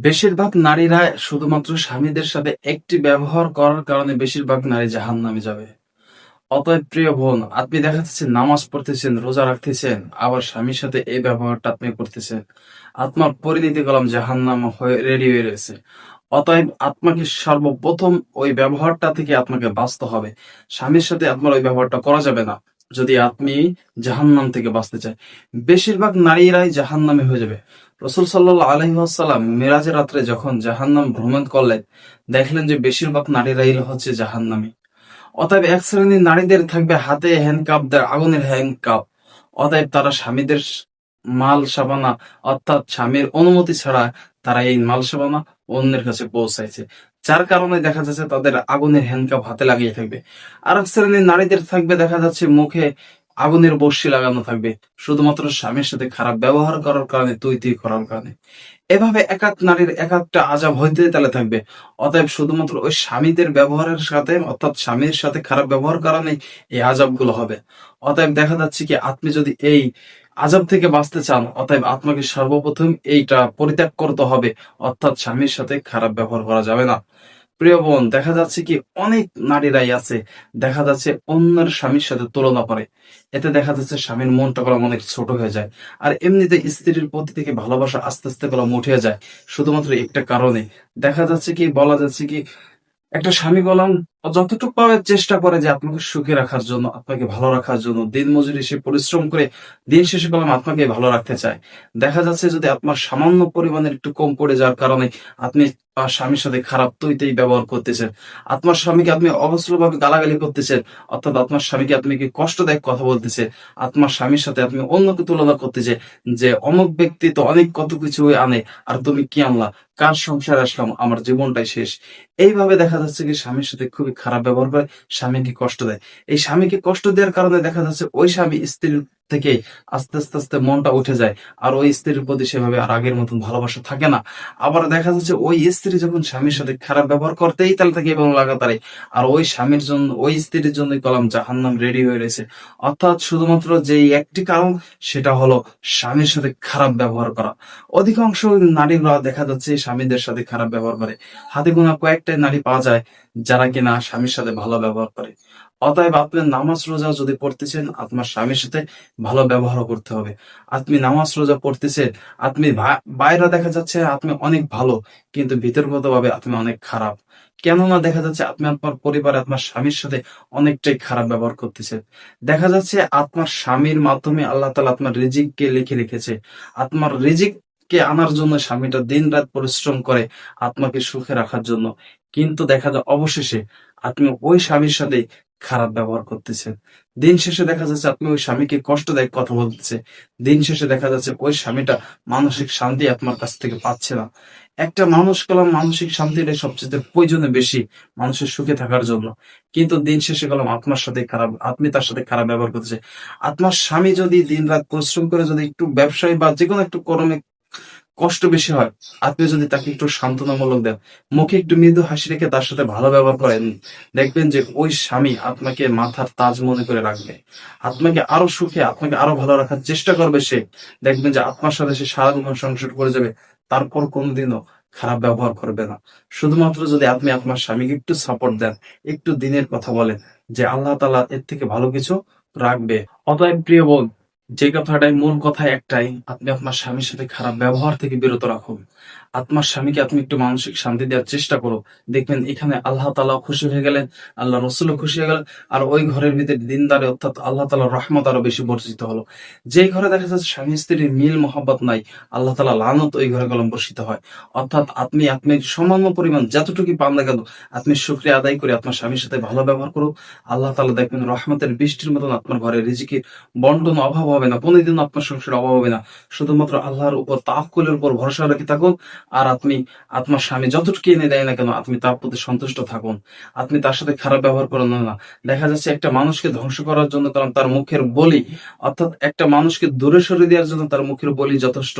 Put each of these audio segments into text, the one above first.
বেশিরভাগ নারীরা শুধুমাত্র স্বামীদের সাথে একটি ব্যবহার করার কারণে বেশিরভাগ নারী জাহান্নামে যাবে। অতএব প্রিয় বোন, আপনি দেখা যাচ্ছে নামাজ পড়তেছেন, রোজা রাখতেছেন, আবার স্বামীর সাথে এই ব্যবহারটা আপনি করতেছেন। আপনার পরিণতি কলাম জাহান্নাম হয়ে রেডি হয়ে রয়েছে। অতএব আত্মাকে সর্বপ্রথম ওই ব্যবহারটা থেকে আপনাকে বাঁচতে হবে। স্বামীর সাথে আপনার ওই ব্যবহারটা করা যাবে না। যদি আপনি জাহান্নাম থেকে বাঁচতে চান। বেশিরভাগ নারীরাই জাহান্নামে হয়ে যাবে। রসুল সাল্লাল্লাহু আলাইহি ওয়াসাল্লাম মেরাজের রাত্রে যখন জাহান্নাম ভ্রমণ করলেন, দেখলেন যে বেশিরভাগ নারীরাই হচ্ছে জাহান্নামী। অতএব এক শ্রেণির নারীদের থাকবে হাতে হ্যান্ডকাপ দেয় আগুনের হ্যান্ডকাপ অতএব তারা স্বামীদের মাল সাবানা অর্থাৎ স্বামীর অনুমতি ছাড়া তারা এই মাল সাবানা অন্যের কাছে পৌঁছাইছে। যার কারণে দেখা যাচ্ছে তাদের আগুনের হ্যান্ডকাপ হাতে লাগিয়ে থাকবে। আর এক শ্রেণির নারীদের থাকবে দেখা যাচ্ছে মুখে আগুনের বর্ষি লাগানো থাকবে। শুধুমাত্র স্বামীর সাথে খারাপ ব্যবহার করার কারণে, তুই তুই করার কারণে। এভাবে এক এক নারীর এক একটা আজাব হইতে তালে থাকবে। অতএব শুধুমাত্র ওই স্বামীদের ব্যবহারের সাথে, অর্থাৎ স্বামীর সাথে খারাপ ব্যবহার কারণেই এই আজাবগুলো হবে। অতএব দেখা যাচ্ছে কি, আপনি যদি এই আজাব থেকে বাঁচতে চান, অতএব আপনাকে সর্বপ্রথম এইটা পরিত্যাগ করতে হবে। অর্থাৎ স্বামীর সাথে খারাপ ব্যবহার করা যাবে না। প্রিয় বোন, দেখা যাচ্ছে কি অনেক নারীরাই আছে, দেখা যাচ্ছে অন্যের স্বামীর সাথে তুলনা করে। এতে দেখা যাচ্ছে স্বামীর মনটা করা অনেক ছোট হয়ে যায়, আর এমনিতে স্ত্রীর প্রতি থেকে ভালোবাসা আস্তে আস্তে করা মুঠে যায়, শুধুমাত্র একটা কারণে। দেখা যাচ্ছে কি, বলা যাচ্ছে কি একটা স্বামী কলম যতটুকু পাবে চেষ্টা করে যে আপনাকে সুখে রাখার জন্য, আপনাকে ভালো রাখার জন্য, দিন মজুরি সে পরিশ্রম করে দিন শেষে কলম আপনাকে ভালো রাখতে চায়। দেখা যাচ্ছে যদি আপনার সামান্য পরিমাণের একটু কম পড়ে যাওয়ার কারণে আপনি স্বামীর সাথে খারাপ তৈতেই ব্যবহার করতেছেন। আপনার স্বামীকে আপনি অবসরভাবে গালাগালি করতেছেন, অর্থাৎ আপনার স্বামীকে আপনি কি কষ্টদায়ক কথা বলতেছে আপনার স্বামীর সাথে আপনি অন্যকে তুলনা করতেছে যে অমুক ব্যক্তি তো অনেক কত কিছু আনে, আর তুমি কি আনলা? কার সংসার আসলাম, আমার জীবনটাই শেষ। এইভাবে দেখা যাচ্ছে কি স্বামীর সাথে খুবই খারাপ ব্যবহার করে, স্বামীকে কষ্ট দেয়। এই স্বামীকে কষ্ট দেওয়ার কারণে দেখা যাচ্ছে ওই স্বামী স্ত্রীর থেকে আস্তে আস্তে আস্তে মনটা উঠে যায়। আর ওই স্ত্রীর প্রতি সেভাবে আর আগের মতন ভালোবাসা থাকে না। আবার দেখা যাচ্ছে ওই স্ত্রী যখন স্বামীর সাথে খারাপ ব্যবহার করতেই তাহলে থাকে এবং লাগাতারে আর ওই স্বামীর জন্য, ওই স্ত্রীর জন্যই কলাম জাহান্নাম রেডি হয়ে রয়েছে। অর্থাৎ শুধুমাত্র যে একটি কারণ, সেটা হলো স্বামীর সাথে খারাপ ব্যবহার করা। অধিকাংশ নারীরা দেখা যাচ্ছে স্বামীদের সাথে খারাপ ব্যবহার করে। হাতে গোনা কয়েকটাই নারী পাওয়া যায় যারা কিনা স্বামীর সাথে ভালো ব্যবহার করে। অতএব আপনি নামাজ রোজা যদি পড়তেছেন, আপনার স্বামীর সাথে ভালো ব্যবহার করতে হবে। আপনি নামাজ রোজা পড়তেছেন, আপনি বাইরে দেখা যাচ্ছে আপনি অনেক ভালো, কিন্তু ভিতরগত ভাবে আপনি অনেক খারাপ। কেননা দেখা যাচ্ছে আপনি আপনার পরিবারে, আপনার স্বামীর সাথে অনেকটাই খারাপ ব্যবহার করতেছেন। দেখা যাচ্ছে আপনার স্বামীর মাধ্যমে আল্লাহ তালা আপনার রিজিককে লিখে রেখেছে। আপনার রিজিক কে আনার জন্য স্বামীটা দিন রাত পরিশ্রম করে আত্মাকে সুখে রাখার জন্য। কিন্তু দেখা যায় অবশেষে আপনি ওই স্বামীর সাথে খারাপ ব্যবহার করতেছেন দিন শেষে দেখা যাচ্ছে আপনি ওই স্বামীকে কষ্টদায়ক কথা বলতেছে। দিন শেষে দেখা যাচ্ছে ওই স্বামীটা মানসিক শান্তি আপনার কাছ থেকে পাচ্ছে না। একটা মানুষ কলম মানসিক শান্তিটাই সবচেয়ে প্রয়োজনে বেশি মানুষের সুখে থাকার জন্য। কিন্তু দিন শেষে কলম আপনার সাথে খারাপ, আপনি তার সাথে খারাপ ব্যবহার করতেছে। আপনার স্বামী যদি দিন রাত পরিশ্রম করে যদি একটু ব্যবসায়ী বা যে কোনো একটু কর্মে কষ্ট বেশি হয়। আপনি যদি তাকে একটু সান্ত্বনামূলক দেন, মুখে একটু মৃদু হাসি রেখে তার সাথে ভালো ব্যবহার করেন, দেখবেন যে ওই স্বামী আপনাকে মাথার তাজ মনে করে রাখবে। আপনাকে আরও সুখে, আপনাকে আরও ভালো রাখার চেষ্টা করবে সে। দেখবেন যে আপনার সাথে সে সারা জীবন সংসার করে যাবে, তারপর কোনোদিনও খারাপ ব্যবহার করবে না। শুধুমাত্র যদি আপনি আপনার স্বামীকে একটু সাপোর্ট দেন, একটু দিনের কথা বলেন, যে আল্লাহ তালা এর থেকে ভালো কিছু রাখবে। অতএব প্রিয় বোন যে কথাটাই মূল কথা একটাই আপনি আপনার স্বামীর সাথে খারাপ ব্যবহার থেকে বিরত রাখুন। আপনার স্বামীকে আপনি একটু মানসিক শান্তি দেওয়ার চেষ্টা করো। দেখবেন এখানে আল্লাহ তালা খুশি হয়ে গেলেন, আল্লাহ রসুলও খুশি হয়ে গেলেন, আর ওই ঘরের ভিতরে দিনদারে অর্থাৎ আল্লাহ তালার রহমত আরও বেশি বর্ষিত হলো। যে ঘরে দেখা যাচ্ছে স্বামী স্ত্রীর মিল মোহাম্মত নাই, আল্লাহ তালা লানত ওই ঘরে কলম বর্ষিত হয়। অর্থাৎ আপনি আপনি সামান্য পরিমাণ যতটুকু পান না কেন, আপনি শুক্রিয়া আদায় করে আপনার স্বামীর সাথে ভালো ব্যবহার করুন। আল্লাহ তালা দেখবেন রহমতের বৃষ্টির মতন আপনার ঘরে রিজিকের বন্টন অভাব হবে না কোনোদিন আপনার সংসারে অভাব হবে না। শুধুমাত্র আল্লাহর উপর তাহকুলের উপর ভরসা রেখে থাকুন। আর আপনি আপনার স্বামী, যতটুকু এনে দেয় না কেন, আপনি তার প্রতি সন্তুষ্ট থাকুন। আপনি তার সাথে খারাপ ব্যবহার করেন না দেখা যাচ্ছে একটা মানুষকে ধ্বংস করার জন্য কারণ তার মুখের বলি, অর্থাৎ একটা মানুষকে দূরে সরিয়ে দেওয়ার জন্য তার মুখের বলি যথেষ্ট।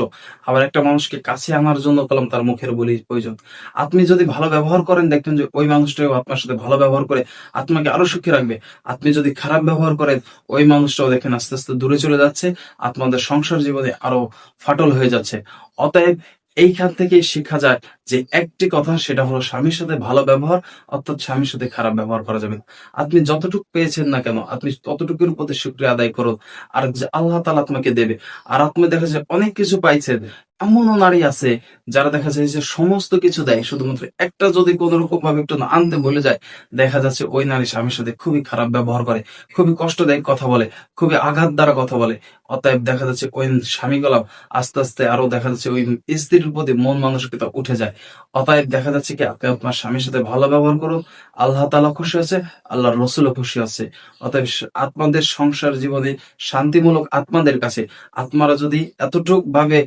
আবার একটা মানুষকে কাছে আনার জন্য কলম তার মুখের বলি প্রয়োজন। আপনি যদি ভালো ব্যবহার করেন, দেখবেন যে ওই মানুষটাও আপনার সাথে ভালো ব্যবহার করে আপনাকে আরও সুখী রাখবে। আপনি যদি খারাপ ব্যবহার করেন, ওই মানুষটাও দেখেন আস্তে আস্তে দূরে চলে যাচ্ছে আপনাদের সংসার জীবনে আরও ফাটল হয়ে যাচ্ছে। অতএব এইখান থেকে শিক্ষা যায় যে একটি কথা, সেটা হলো স্বামীর সাথে ভালো ব্যবহার, অর্থাৎ স্বামীর সাথে খারাপ ব্যবহার করা যাবে আপনি যতটুকু পেয়েছেন না কেন, আপনি ততটুকুর প্রতি শুক্রিয়া আদায় করুন। আর আল্লাহ তালা আপনাকে দেবে। আর আপনি দেখা যায় অনেক কিছু পাইছেন এমনও নারী আছে যারা দেখা যায় যে সমস্ত কিছু দেয়, শুধুমাত্র একটা যদি কোনো রকম ভাবে একটু আনতে ভুলে যায়, দেখা যাচ্ছে ওই নারী স্বামীর সাথে খুবই খারাপ ব্যবহার করে, খুবই কষ্টদায়ক কথা বলে, খুবই আঘাত দ্বারা কথা বলে। অতএব দেখা যাচ্ছে ওই স্বামীগুলা আস্তে আস্তে আরও দেখা যাচ্ছে ওই স্ত্রীর প্রতি মন মানসিকতা উঠে যায়। অতএব দেখা যাচ্ছে কি, আপনি আপনার স্বামীর সাথে ভালো ব্যবহার করুন, আল্লাহ তালা খুশি আছে আল্লাহর রসুলও খুশি আছে অতএব আত্মাদের সংসার জীবনে শান্তিমূলক আত্মাদের কাছে, আত্মারা যদি এতটুক ভাবে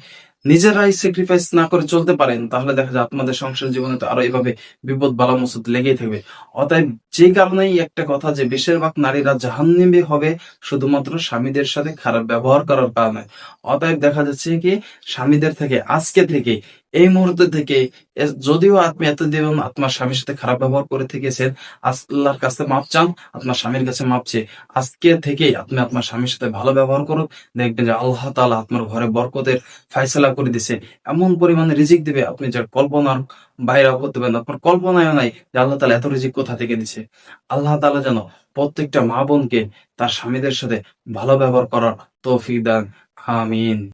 নিজেরাই স্যাক্রিফাইস না করে চলতে পারেন, তাহলে দেখা যায় আপনাদের সংসার জীবনে তো আরও এভাবে বিপদ বালা মুসুদ লেগেই থাকবে। অতএব যে কারণেই একটা কথা যে বেশিরভাগ নারীরা জাহান্নামী হবে, শুধুমাত্র স্বামীদের সাথে খারাপ ব্যবহার করার কারণে। অতএব দেখা যাচ্ছে কি, স্বামীদের থেকে, আজকে থেকে এই মুহূর্তে থেকে যদিও আপনি এতদিন আপনার স্বামীর সাথে খারাপ ব্যবহার করে থেকেছেন, আল্লাহর কাছে মাপ চান, আপনার স্বামীর কাছে মাপ চেয়ে আজকে থেকেই আপনি আপনার স্বামীর সাথে ভালো ব্যবহার করুন। দেখবেন যে আল্লাহ তাআলা আপনার ঘরে বরকতের ফায়সালা করে দিছে এমন পরিমাণে রিজিক দিবে আপনি যার কল্পনার বাইরে করতে পারেন আপনার কল্পনায় নাই যে আল্লাহ তাআলা এত রিজিক কোথা থেকে দিছে আল্লাহ তাআলা যেন প্রত্যেকটা মা বোনকে তার স্বামীদের সাথে ভালো ব্যবহার করার তৌফিক দান। আমিন।